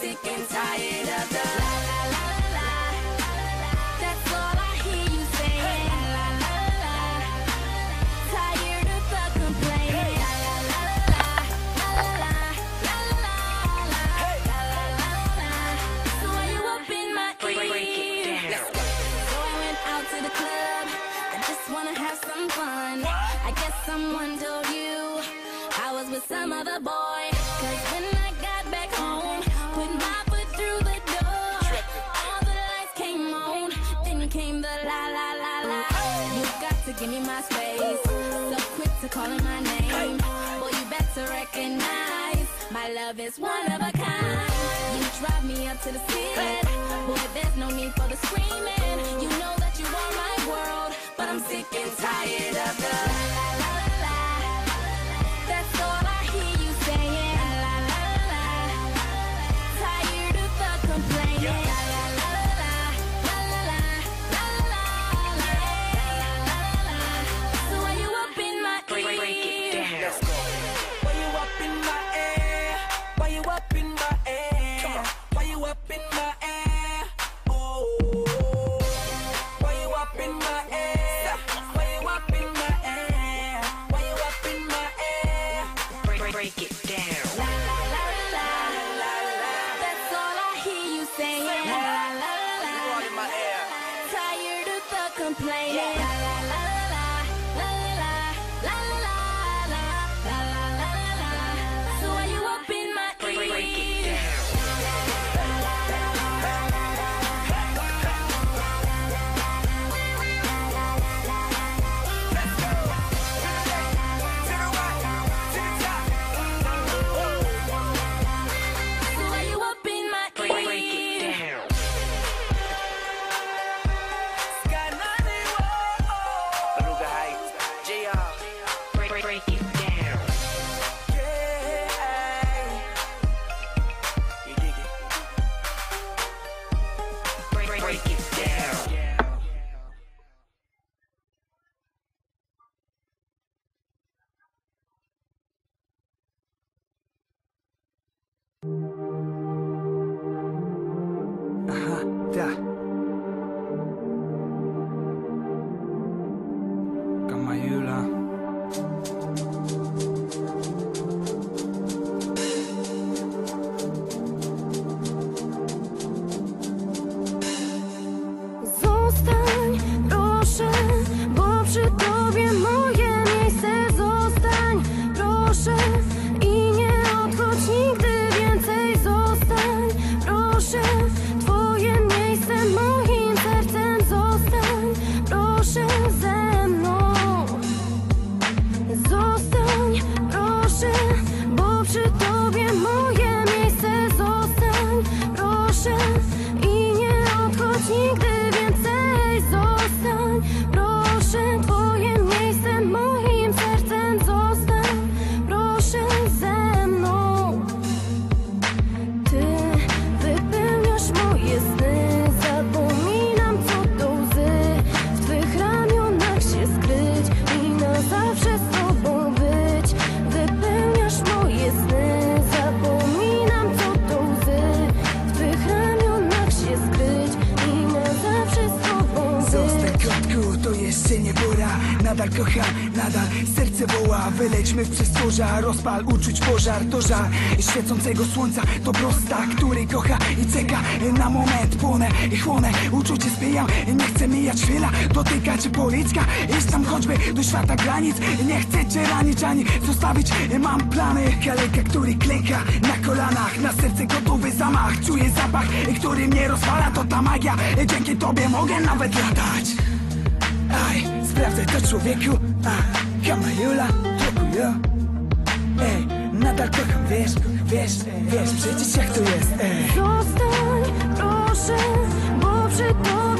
sick and tired of the la la la la la. That's all I hear you saying. La la la la. Tired of the complaining. La la la la la la la la la la la la la. So why you up in my ear? So I went out to the club. I just wanna have some fun. I guess someone told you I was with some other boy. Cause when give me my space. So quick to calling my name. Boy, you better recognize my love is one of a kind. You drive me up to the ceiling. Boy, there's no need for the screaming. You know that you are my world, but I'm sick and tired of the break, it down. La la la la la la. That's all I hear you saying. La la la la All in my air. Tired of the complaining. La Nadal kocham, nadal serce woła. Wylećmy w przestworza, rozpal uczuć pożar. To żar świecącego słońca To prosta, który kocha i czeka Na moment. Płonę i chłonę Uczucie spijam, nie chcę mijać chwila Dotykać policzka, iść tam choćby do świata granic. Nie chcę cię ranić ani zostawić. Mam plany, kaleka, który klęka Na kolanach, na serce gotowy zamach. Czuję zapach, który mnie rozwala. To ta magia, dzięki tobie mogę nawet latać sprawdzaj to człowieku. A, Kamayula, dziękuję. Ej, nadal kocham, wiesz, wiesz, wiesz Przecież jak to jest, ej. Zostań, proszę, bo przy tobie